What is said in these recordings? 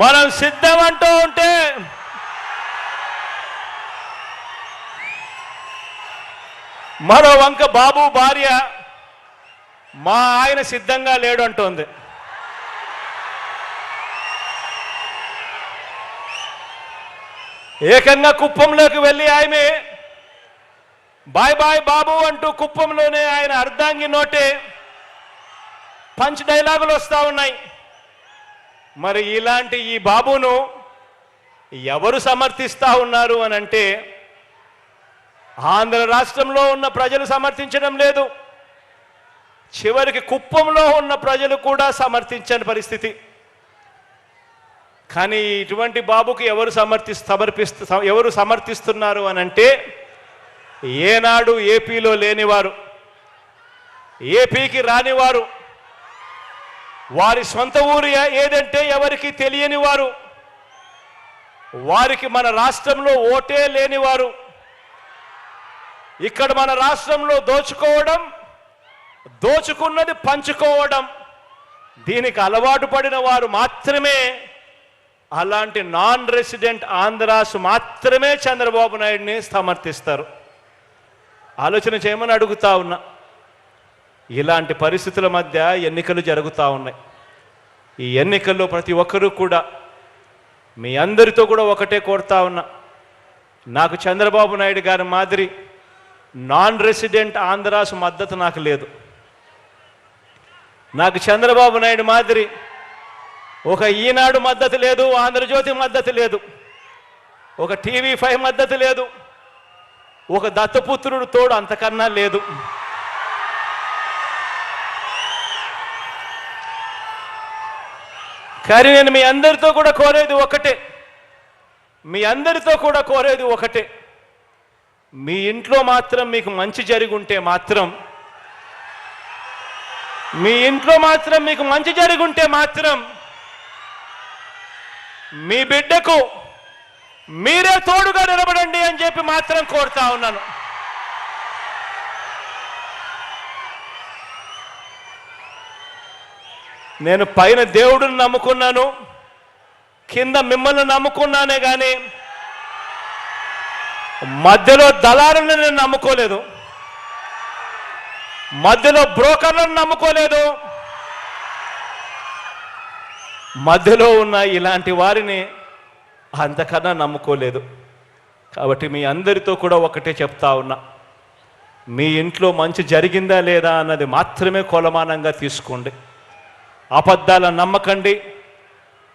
మనం సిద్ధం అంటూ ఉంటే మరో వంక బాబు భార్య మా ఆయన సిద్ధంగా లేడు అంటోంది. ఏకంగా కుప్పంలోకి వెళ్ళి ఆమె బాయ్ బాయ్ బాబు అంటూ కుప్పంలోనే ఆయన అర్ధాంగి నోటే పంచ్ డైలాగులు వస్తా ఉన్నాయి. మరి ఇలాంటి ఈ బాబును ఎవరు సమర్థిస్తా ఉన్నారు అని అంటే ఆంధ్ర రాష్ట్రంలో ఉన్న ప్రజలు సమర్థించడం లేదు. చివరికి కుప్పంలో ఉన్న ప్రజలు కూడా సమర్థించని పరిస్థితి. కానీ ఇటువంటి బాబుకి ఎవరు సమర్థి సమర్పిస్తు ఎవరు సమర్థిస్తున్నారు అని అంటే ఏనాడు ఏపీలో లేనివారు ఏపీకి రానివారు వారి సొంత ఊరు ఏదంటే ఎవరికి తెలియని వారు వారికి మన రాష్ట్రంలో ఓటే లేనివారు. ఇక్కడ మన రాష్ట్రంలో దోచుకోవడం దోచుకున్నది పంచుకోవడం. దీనికి అలవాటు పడిన వారు మాత్రమే అలాంటి నాన్ రెసిడెంట్ ఆంధ్రాస్ మాత్రమే చంద్రబాబు నాయుడిని సమర్థిస్తారు. ఆలోచన చేయమని అడుగుతా ఉన్నా. ఇలాంటి పరిస్థితుల మధ్య ఎన్నికలు జరుగుతూ ఉన్నాయి. ఈ ఎన్నికల్లో ప్రతి ఒక్కరూ కూడా మీ అందరితో కూడా ఒకటే కోరుతా ఉన్నా. నాకు చంద్రబాబు నాయుడు గారి మాదిరి నాన్ రెసిడెంట్ ఆంధ్రాస్ మద్దతు నాకు లేదు. నాకు చంద్రబాబు నాయుడు మాదిరి ఒక ఈనాడు మద్దతు లేదు ఆంధ్రజ్యోతి మద్దతు లేదు ఒక టీవీ ఫైవ్ మద్దతు లేదు ఒక దత్తపుత్రుడు తోడు అంతకన్నా లేదు. కానీ నేను మీ అందరితో కూడా కోరేది ఒకటే. మీ అందరితో కూడా కోరేది ఒకటే. మీ ఇంట్లో మాత్రం మీకు మంచి జరిగి ఉంటే మాత్రం మీ ఇంట్లో మాత్రం మీకు మంచి జరిగి ఉంటే మాత్రం మీ బిడ్డకు మీరే తోడుగా నిలబడండి అని చెప్పి మాత్రం కోరుతా ఉన్నాను. నేను పైన దేవుడిని నమ్ముకున్నాను కింద మిమ్మల్ని నమ్ముకున్నానే కానీ మధ్యలో దళారులను నేను నమ్ముకోలేదు మధ్యలో బ్రోకర్లను నమ్ముకోలేదు మధ్యలో ఉన్న ఇలాంటి వారిని అంతకన్నా నమ్ముకోలేదు. కాబట్టి మీ అందరితో కూడా ఒకటే చెప్తా ఉన్నా మీ ఇంట్లో మంచి జరిగిందా లేదా అన్నది మాత్రమే కొలమానంగా తీసుకోండి. అబద్ధాల నమ్మకండి.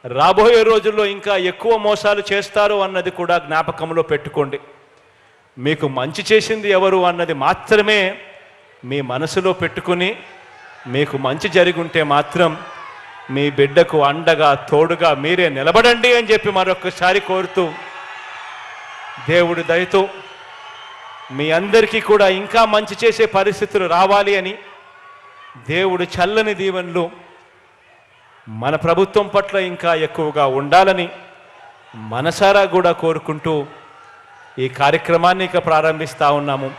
రాబోయే రోజుల్లో ఇంకా ఎక్కువ మోసాలు చేస్తారు అన్నది కూడా జ్ఞాపకంలో పెట్టుకోండి. మీకు మంచి చేసింది ఎవరు అన్నది మాత్రమే మీ మనసులో పెట్టుకుని మీకు మంచి జరిగి ఉంటే మాత్రం మీ బిడ్డకు అండగా తోడుగా మీరే నిలబడండి అని చెప్పి మరొకసారి కోరుతూ దేవుడి దయతో మీ అందరికీ కూడా ఇంకా మంచి చేసే పరిస్థితులు రావాలి అని దేవుడు చల్లని దీవెనలు మన ప్రభుత్వం పట్ల ఇంకా ఎక్కువగా ఉండాలని మనసారా కూడా కోరుకుంటూ ఈ కార్యక్రమాన్ని ఇక ప్రారంభిస్తూ ఉన్నాము.